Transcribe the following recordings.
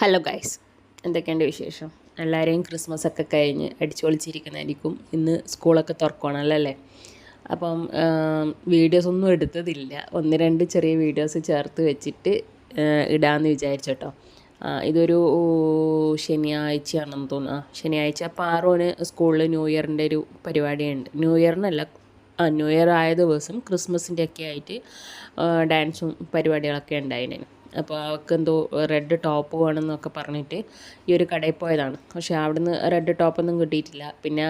Hello guys എന്തൊക്കെയുണ്ട് വിശേഷം? എല്ലാവരെയും ക്രിസ്മസ് ഒക്കെ കഴിഞ്ഞ് അടിച്ചുപൊളിച്ചിരിക്കുന്നതായിരിക്കും. ഇന്ന് സ്കൂളൊക്കെ തുറക്കണമല്ലോ അല്ലേ? അപ്പം വീഡിയോസ് ഒന്നും എടുത്തതില്ല. ഒന്ന് രണ്ട് ചെറിയ വീഡിയോസ് ചേർത്ത് വെച്ചിട്ട് ഇടാമെന്ന് വിചാരിച്ചു കേട്ടോ ഇതൊരു ശനിയാഴ്ചയാണെന്ന് തോന്നുന്നു. ശനിയാഴ്ച. അപ്പോൾ ആറോന് സ്കൂളിൽ ന്യൂ ഇയറിന്റെ ഒരു പരിപാടിയുണ്ട്. ന്യൂ ഇയറിനല്ല ന്യൂ ഇയർ ആയ ദിവസം ക്രിസ്മസിന്റെ ഒക്കെ ആയിട്ട് ഡാൻസും പരിപാടികളൊക്കെ ഉണ്ടായിരുന്നു അപ്പോൾ അവൾക്ക് എന്തോ റെഡ് ടോപ്പ് വേണമെന്നൊക്കെ പറഞ്ഞിട്ട് ഈ ഒരു കടയിൽ പോയതാണ്. പക്ഷേ അവിടുന്ന് റെഡ് ടോപ്പൊന്നും കിട്ടിയിട്ടില്ല. പിന്നെ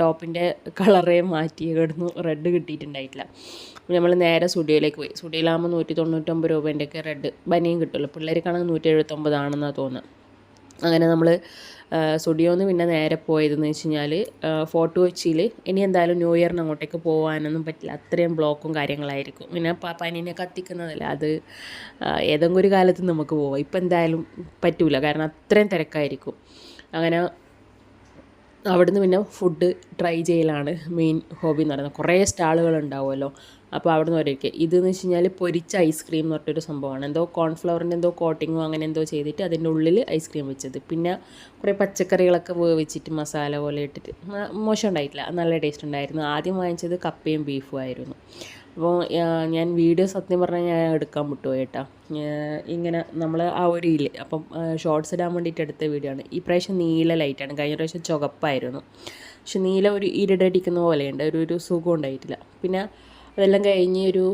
ടോപ്പിന്റെ കളറേ മാറ്റി ഇവിടുന്ന് റെഡ് കിട്ടിയിട്ടുണ്ടായിട്ടില്ല. നമ്മൾ നേരെ സ്റ്റുഡിയോയിലേക്ക് പോയി. സ്റ്റുഡിയോയിലാകുമ്പോൾ നൂറ്റി തൊണ്ണൂറ്റൊമ്പത് രൂപേന്റെയൊക്കെ റെഡ് ബനിയും കിട്ടുമല്ലോ. പിള്ളേർക്കാണെങ്കിൽ നൂറ്റി എഴുപത്തൊമ്പതാണെന്നാണ് തോന്നുന്നത്. അങ്ങനെ നമ്മൾ സ്റ്റുഡിയോന്ന് പിന്നെ നേരെ പോയതെന്ന് വെച്ച് കഴിഞ്ഞാൽ ഫോർട്ട് കൊച്ചിയിൽ ഇനി എന്തായാലും ന്യൂ ഇയറിന് അങ്ങോട്ടേക്ക് പോകാനൊന്നും പറ്റില്ല. അത്രയും ബ്ലോക്കും കാര്യങ്ങളായിരിക്കും. പിന്നെ പനീനെ കത്തിക്കുന്നതല്ല അത് ഏതെങ്കിലും ഒരു കാലത്ത് നമുക്ക് പോവാം. ഇപ്പം എന്തായാലും പറ്റൂല കാരണം അത്രയും തിരക്കായിരിക്കും. അങ്ങനെ അവിടുന്ന് പിന്നെ ഫുഡ് ട്രൈ ചെയ്യലാണ് മെയിൻ ഹോബി എന്ന് പറയുന്നത്. കുറേ സ്റ്റാളുകൾ ഉണ്ടാവുമല്ലോ. അപ്പോൾ അവിടെ നിന്ന് ഒരേക്ക്. ഇതെന്ന് വെച്ച് കഴിഞ്ഞാൽ പൊരിച്ച ഐസ്ക്രീം എന്ന് പറഞ്ഞൊരു സംഭവമാണ്. എന്തോ കോൺഫ്ലവറിന്റെ എന്തോ കോട്ടിങ്ങോ അങ്ങനെ എന്തോ ചെയ്തിട്ട് അതിന്റെ ഉള്ളിൽ ഐസ്ക്രീം വെച്ചത്. പിന്നെ കുറേ പച്ചക്കറികളൊക്കെ വേവിച്ചിട്ട് മസാല പോലെ ഇട്ടിട്ട്. മോശം ഉണ്ടായിട്ടില്ല. നല്ല ടേസ്റ്റ് ഉണ്ടായിരുന്നു. ആദ്യം വാങ്ങിച്ചത് കപ്പയും ബീഫും ആയിരുന്നു. അപ്പോൾ ഞാൻ വീഡിയോ സത്യം പറഞ്ഞാൽ ഞാൻ എടുക്കാൻ വിട്ടുപോയി കേട്ടോ. ഇങ്ങനെ നമ്മൾ ആ ഒരു ഇല്ല അപ്പം ഷോർട്ട്സ് ഇടാൻ വേണ്ടിയിട്ട് എടുത്ത വീഡിയോ ആണ്. ഈ പ്രാവശ്യം നീല ലൈറ്റാണ് കഴിഞ്ഞ പ്രാവശ്യം ചുവപ്പായിരുന്നു. പക്ഷെ നീല ഒരു ഇരടടിക്കുന്ന പോലെയുണ്ട്. ഒരു ഒരു സുഖം ഉണ്ടായിട്ടില്ല. പിന്നെ അതെല്ലാം കഴിഞ്ഞ് ഒരു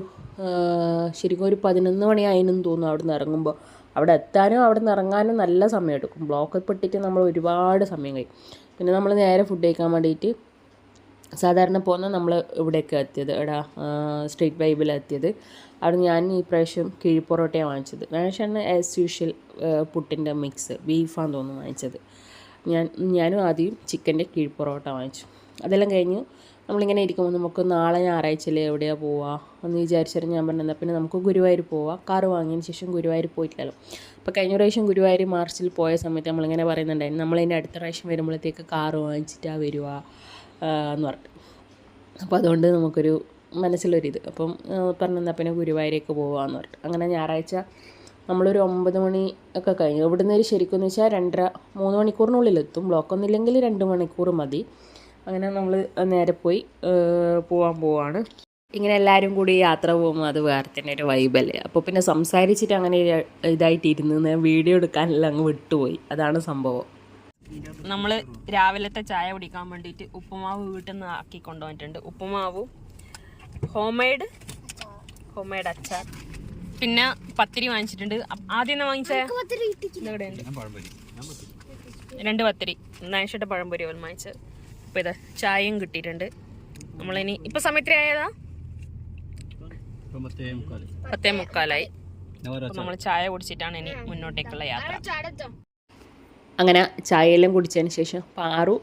ശരിക്കും ഒരു പതിനൊന്ന് മണിയായിനെന്ന് തോന്നുന്നു അവിടെ നിന്ന് ഇറങ്ങുമ്പോൾ. അവിടെ എത്താനും അവിടെ നിന്ന് ഇറങ്ങാനും നല്ല സമയം എടുക്കും ബ്ലോക്കിൽ പെട്ടിട്ട് നമ്മൾ ഒരുപാട് സമയം കഴിയും പിന്നെ നമ്മൾ നേരെ ഫുഡ് കഴിക്കാൻ വേണ്ടിയിട്ട് സാധാരണ പോകുന്ന നമ്മൾ ഇവിടേക്ക് എത്തിയത്. എടാ സ്ട്രീറ്റ് ബൈബിൽ എത്തിയത്. അവിടെ ഞാൻ ഈ പ്രാവശ്യം കിഴി പൊറോട്ടയാണ് വാങ്ങിച്ചത്. ഞാൻ ആസ് യൂഷ്വൽ പുട്ടിന്റെ മിക്സ് ബീഫാന്ന് തോന്നുന്നു വാങ്ങിച്ചത്. ഞാൻ ഞാനും ആദ്യം ചിക്കന്റെ കിഴി പൊറോട്ട വാങ്ങിച്ചു. അതെല്ലാം കഴിഞ്ഞ് നമ്മളിങ്ങനെ ഇരിക്കുമ്പോൾ നമുക്ക് നാളെ ഞായറാഴ്ചയിൽ എവിടെയാണ് പോവുക എന്ന് വിചാരിച്ചിട്ട് ഞാൻ പറഞ്ഞത് പിന്നെ നമുക്ക് ഗുരുവായൂർ പോവാം. കാറ് വാങ്ങിയതിന് ശേഷം ഗുരുവായൂർ പോയിട്ടില്ലല്ലോ. അപ്പോൾ കഴിഞ്ഞ പ്രാവശ്യം ഗുരുവായൂർ മാർച്ചിൽ പോയ സമയത്ത് നമ്മളിങ്ങനെ പറയുന്നുണ്ടായിരുന്നു നമ്മളതിന്റെ അടുത്ത പ്രാവശ്യം വരുമ്പോഴത്തേക്ക് കാറ് വാങ്ങിച്ചിട്ടാണ് വരിക എന്ന് പറഞ്ഞു അപ്പോൾ അതുകൊണ്ട് നമുക്കൊരു മനസ്സിലൊരിത്. അപ്പം പറഞ്ഞാൽ പിന്നെ ഗുരുവായൂരേക്ക് പോവാമെന്ന് പറഞ്ഞു അങ്ങനെ ഞായറാഴ്ച നമ്മളൊരു ഒമ്പത് മണി ഒക്കെ കഴിഞ്ഞു. ഇവിടുന്ന് ഒരു ശരിക്കും എന്ന് വെച്ചാൽ രണ്ടര മൂന്ന് മണിക്കൂറിനുള്ളിലെത്തും. എത്തും ബ്ലോക്കൊന്നുമില്ലെങ്കിൽ രണ്ട് മണിക്കൂർ മതി. അങ്ങനെ നമ്മൾ നേരെ പോയി പോകാൻ പോവാണ്. ഇങ്ങനെ എല്ലാവരും കൂടി യാത്ര പോകുമ്പോൾ അത് വേറെ തന്നെ ഒരു വൈബല്ലേ അപ്പോൾ പിന്നെ സംസാരിച്ചിട്ട് അങ്ങനെ ഇതായിട്ടിരുന്നു ഇതായിട്ട് ഇരുന്ന് വീഡിയോ എടുക്കാനെല്ലാം അങ്ങ് വിട്ടുപോയി. അതാണ് സംഭവം. നമ്മൾ രാവിലത്തെ ചായ കുടിക്കാൻ വേണ്ടിയിട്ട് ഉപ്പുമാവ് വീട്ടിൽ നിന്ന് ആക്കി കൊണ്ടുവന്നിട്ടുണ്ട്. ഉപ്പുമാവും ഹോം മെയ്ഡ് ഹോം മെയ്ഡ് അച്ചാർ. പിന്നെ പത്തിരി വാങ്ങിച്ചിട്ടുണ്ട്. ആദ്യം എന്നാ രണ്ട് പത്തിരി. നാശയുടെ പഴംപൊരി അവൻ വാങ്ങിച്ചത്. അപ്പോൾ ഇതാ ചായയും കിട്ടിയിട്ടുണ്ട്. നമ്മളിനി ഇപ്പൊ സമയത്തിന് ആയതാ? പത്തേ മുക്കാലായി. നമ്മൾ ചായ കുടിച്ചിട്ടാണ് ഇനി മുന്നോട്ടേക്കുള്ള യാത്ര. അങ്ങനെ ചായയെല്ലാം കുടിച്ചതിന് ശേഷം പാറു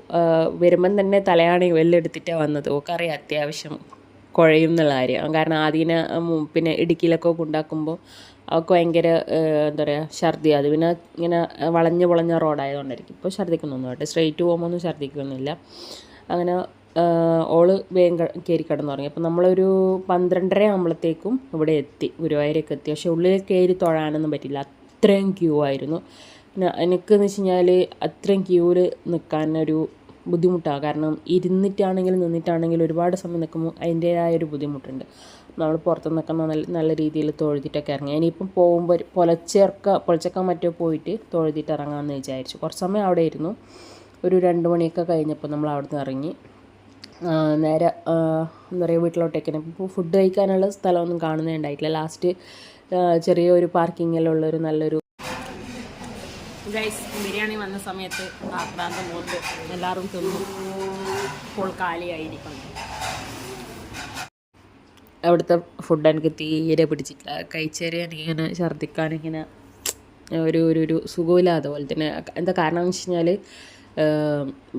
വരുമ്പം തന്നെ തലയാണി വെല്ലെടുത്തിട്ടാണ് വന്നത്. ഓക്കറിയാം അത്യാവശ്യം. കുഴയും എന്നുള്ള കാര്യം. കാരണം ആദ്യം പിന്നെ ഇടുക്കിയിലൊക്കെ ഉണ്ടാക്കുമ്പോൾ അവൾക്ക് ഭയങ്കര എന്താ പറയുക ഛർദി. അത് പിന്നെ ഇങ്ങനെ വളഞ്ഞ് പൊളഞ്ഞ റോഡായതുകൊണ്ടായിരിക്കും. ഇപ്പോൾ ഛർദിക്കുന്നൊന്നും കേട്ടോ. സ്ട്രെയിറ്റ് പോകുമ്പോൾ ഛർദിക്കൊന്നുമില്ല അങ്ങനെ ഓൾ വേഗം കയറി കയറി തുടങ്ങി. അപ്പോൾ നമ്മളൊരു പന്ത്രണ്ടര ആകുമ്പോഴത്തേക്കും ഇവിടെ എത്തി. ഗുരുവായൂരൊക്കെ എത്തി. പക്ഷേ ഉള്ളിൽ കയറി തൊഴാനൊന്നും പറ്റില്ല. അത്രയും ക്യൂ ആയിരുന്നു. പിന്നെ എനിക്കെന്ന് വെച്ച് കഴിഞ്ഞാൽ അത്രയും ക്യൂവിൽ നിൽക്കാനൊരു ബുദ്ധിമുട്ടാണ് കാരണം ഇരുന്നിട്ടാണെങ്കിലും നിന്നിട്ടാണെങ്കിലും ഒരുപാട് സമയം നിൽക്കുമ്പോൾ അതിന്റേതായ ഒരു ബുദ്ധിമുട്ടുണ്ട്. നമ്മൾ പുറത്ത് നിൽക്കുന്ന നല്ല നല്ല രീതിയിൽ തൊഴുതിട്ടൊക്കെ ഇറങ്ങി. ഇനിയിപ്പം പോകുമ്പോൾ ഒരു പുലച്ചേർക്ക പുലച്ചക്ക മറ്റോ പോയിട്ട് തൊഴുതിട്ട് ഇറങ്ങാമെന്ന് വിചാരിച്ചു. കുറച്ച് സമയം അവിടെ ഇരുന്നു. ഒരു രണ്ട് മണിയൊക്കെ കഴിഞ്ഞപ്പോൾ നമ്മൾ അവിടെ നിന്ന് ഇറങ്ങി നേരെ എന്താ പറയുക വീട്ടിലോട്ടേക്ക് ഇപ്പോൾ ഫുഡ് കഴിക്കാനുള്ള സ്ഥലമൊന്നും കാണുന്നേ ഉണ്ടായിട്ടില്ല. ലാസ്റ്റ് ചെറിയൊരു പാർക്കിങ്ങിലുള്ളൊരു നല്ലൊരു ഗൈസ് ബിരിയാണി വന്ന സമയത്ത് ആക്രാന്തം പോത്ത് എല്ലാവരും തിന്നു. ഇപ്പോൾ കാലിയായിരിക്കും അവിടുത്തെ ഫുഡ് എനിക്ക് തീരെ പിടിച്ചിട്ടില്ല. കഴിച്ചേരെ എനിക്കിങ്ങനെ ഛർദ്ദിക്കാനിങ്ങനെ ഒരു ഒരു ഒരു സുഖമില്ലാതെ പോലെ തന്നെ. എന്താ കാരണം എന്ന് വെച്ച് കഴിഞ്ഞാൽ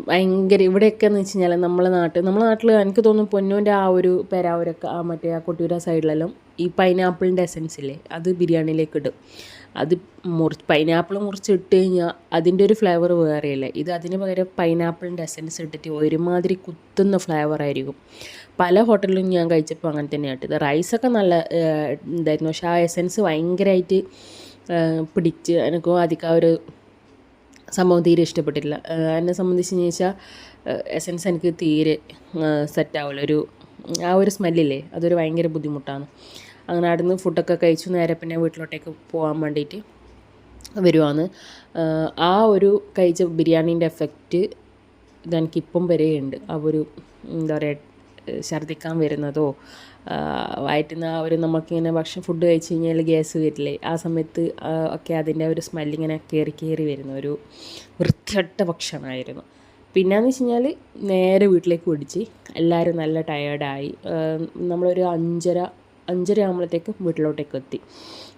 ഭയങ്കര ഇവിടെയൊക്കെ എന്ന് വെച്ച് കഴിഞ്ഞാൽ നമ്മളെ നാട്ടിൽ നമ്മളെ നാട്ടിൽ എനിക്ക് തോന്നുന്നു പൊന്നൂന്റെ ആ ഒരു പെരാവൂരൊക്കെ ആ മറ്റേ ആ കൊട്ടിയൂര സൈഡിലെല്ലാം ഈ പൈനാപ്പിളിന്റെ എസൻസ് ഇല്ലേ അത് ബിരിയാണിയിലേക്ക് ഇടും. അത് മുറി പൈനാപ്പിൾ മുറിച്ചിട്ട് കഴിഞ്ഞാൽ അതിന്റെ ഒരു ഫ്ലേവർ വേറെയല്ലേ? ഇത് അതിന് പകരം പൈനാപ്പിളിന്റെ എസൻസ് ഇട്ടിട്ട് ഒരുമാതിരി കുത്തുന്ന ഫ്ലേവർ ആയിരിക്കും. പല ഹോട്ടലിലും ഞാൻ കഴിച്ചപ്പോൾ അങ്ങനെ തന്നെയാണ് ഇത് റൈസൊക്കെ നല്ല ഇതായിരുന്നു പക്ഷേ ആ എസൻസ് ഭയങ്കരമായിട്ട് പിടിച്ച് എനിക്ക് അധികം ആ ഒരു സംഭവം തീരെ ഇഷ്ടപ്പെട്ടില്ല എന്നെ സംബന്ധിച്ച് ചോദിച്ചാൽ എസൻസ് എനിക്ക് തീരെ സെറ്റാവില്ല ഒരു ആ ഒരു സ്മെല്ലില്ലേ അതൊരു ഭയങ്കര ബുദ്ധിമുട്ടാണ്. അങ്ങനെ അവിടുന്ന് ഫുഡൊക്കെ കഴിച്ചു. നേരെ പിന്നെ വീട്ടിലോട്ടേക്ക് പോകാൻ വേണ്ടിയിട്ട് വരുവാണ്. ആ ഒരു കഴിച്ച ബിരിയാണീന്റെ എഫക്റ്റ് ഇതെനിക്കിപ്പം വരെയുണ്ട്. ആ ഒരു എന്താ പറയുക ഛർദ്ദിക്കാൻ വരുന്നതോ വയറ്റിൽ നിന്ന് ആ ഒരു നമുക്കിങ്ങനെ ഭക്ഷണം ഫുഡ് കഴിച്ച് കഴിഞ്ഞാൽ ഗ്യാസ് വരില്ലേ ആ സമയത്ത് ഒക്കെ അതിന്റെ ഒരു സ്മെല്ലിങ്ങനെ കയറി കയറി വരുന്ന ഒരു വൃത്തികെട്ട ഭക്ഷണമായിരുന്നു പിന്നെയെന്ന് വെച്ച് കഴിഞ്ഞാൽ നേരെ വീട്ടിലേക്ക് ഓടിച്ച് എല്ലാവരും നല്ല ടയേർഡായി നമ്മളൊരു അഞ്ചര അഞ്ചര ആകുമ്പോഴത്തേക്കും വീട്ടിലോട്ടേക്ക് എത്തി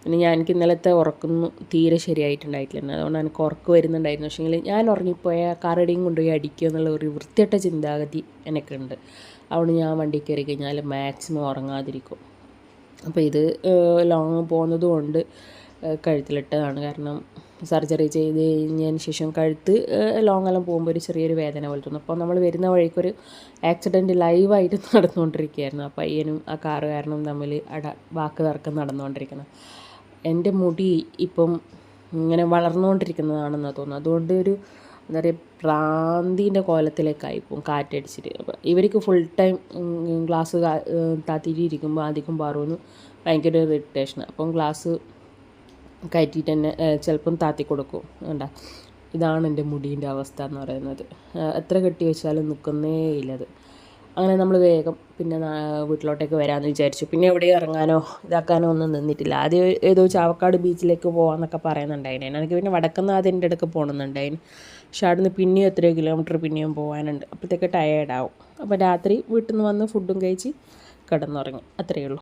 പിന്നെ ഞാൻ എനിക്ക് ഇന്നലത്തെ ഉറക്കൊന്നും തീരെ ശരിയായിട്ടുണ്ടായിട്ടില്ല. അതുകൊണ്ട് എനിക്ക് ഉറക്ക് വരുന്നുണ്ടായിരുന്നു. പക്ഷേങ്കിൽ ഞാൻ ഉറങ്ങിപ്പോയാൽ കാറടിയും കൊണ്ടുപോയി അടിക്കുക എന്നുള്ള ഒരു വൃത്തിയട്ട ചിന്താഗതി എനിക്കുണ്ട്. അതുകൊണ്ട് ഞാൻ വണ്ടി കയറി കഴിഞ്ഞാൽ മാക്സിമം ഉറങ്ങാതിരിക്കും. അപ്പോൾ ഇത് ലോങ് പോകുന്നത് കൊണ്ട് കഴുത്തിലിട്ടതാണ് കാരണം സർജറി ചെയ്ത് കഴിഞ്ഞതിന് ശേഷം കഴുത്ത് ലോങ് എല്ലാം പോകുമ്പോൾ ഒരു ചെറിയൊരു വേദന പോലെ തോന്നും. അപ്പോൾ നമ്മൾ വരുന്ന വഴിക്കൊരു ആക്സിഡന്റ് ലൈവായിട്ട് നടന്നുകൊണ്ടിരിക്കുകയായിരുന്നു. ആ പയ്യനും ആ കാറുകാരനും തമ്മിൽ അട വാക്ക് തർക്കം നടന്നുകൊണ്ടിരിക്കുന്നത് എന്റെ മുടി ഇപ്പം ഇങ്ങനെ വളർന്നുകൊണ്ടിരിക്കുന്നതാണെന്ന് തോന്നുന്നു അതുകൊണ്ട് ഒരു എന്താ പറയുക പ്രാന്തിന്റെ കോലത്തിലേക്കായി പോകും കാറ്റടിച്ചിട്ട്. അപ്പോൾ ഇവർക്ക് ഫുൾ ടൈം ഗ്ലാസ് താത്തിരിക്കുമ്പോൾ അധികം പാറുമെന്ന് ഭയങ്കര ഇറിറ്റേഷനാണ് അപ്പം ഗ്ലാസ് കയറ്റിയിട്ട് തന്നെ ചിലപ്പം താത്തി കൊടുക്കും. വേണ്ട ഇതാണ് എന്റെ മുടീന്റെ അവസ്ഥ എന്ന് പറയുന്നത് എത്ര കെട്ടി വെച്ചാലും നിൽക്കുന്നേ ഇല്ലത് അങ്ങനെ നമ്മൾ വേഗം പിന്നെ വീട്ടിലോട്ടേക്ക് വരാമെന്ന് വിചാരിച്ചു. പിന്നെ എവിടെയും ഇറങ്ങാനോ ഇതാക്കാനോ ഒന്നും നിന്നിട്ടില്ല. ആദ്യം ഏതോ ചാവക്കാട് ബീച്ചിലേക്ക് പോകാമെന്നൊക്കെ പറയുന്നുണ്ടായിന്. എനിക്ക് പിന്നെ വടക്കുന്ന അതിന്റെ ഇടയ്ക്ക് പോകണമെന്നുണ്ടായിന് പക്ഷെ അവിടുന്ന് പിന്നെയും എത്രയോ കിലോമീറ്റർ പിന്നെയും പോകാനുണ്ട് അപ്പോഴത്തേക്ക് ടയേർഡാവും അപ്പോൾ രാത്രി വീട്ടിൽ നിന്ന് വന്ന് ഫുഡും കഴിച്ച് കിടന്നുറങ്ങി. അത്രയേ ഉള്ളൂ.